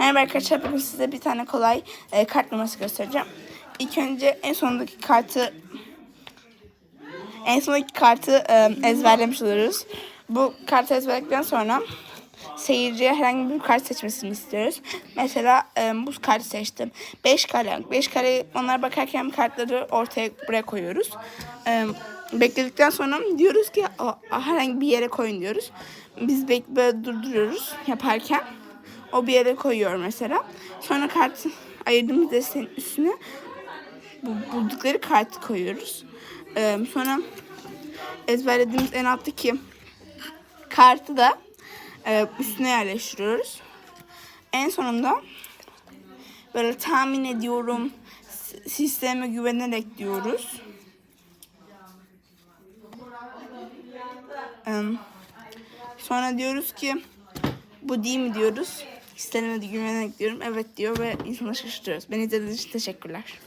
Merhaba arkadaşlar. Bugün size bir tane kolay e, kart numarası göstereceğim. İlk önce en sondaki kartı en sondaki kartı e, ezberlemiş oluruz. Bu kartı ezberledikten sonra seyirciye herhangi bir kart seçmesini istiyoruz. Mesela e, bu kartı seçtim. 5 kare. 5 kare onlara bakarken kartları ortaya buraya koyuyoruz. E, bekledikten sonra diyoruz ki herhangi bir yere koyun diyoruz. Biz böyle durduruyoruz yaparken. O bir yere koyuyor mesela. Sonra kart ayırdığımız desteğin üstüne bu buldukları kartı koyuyoruz. E, sonra ezberlediğimiz en alttaki kartı da e, üstüne yerleştiriyoruz. En sonunda böyle tahmin ediyorum sisteme güvenerek diyoruz. Em, Sonra diyoruz ki bu değil mi diyoruz. De güvenerek diyorum. Evet diyor ve insanı. Beni izlediğiniz için teşekkürler.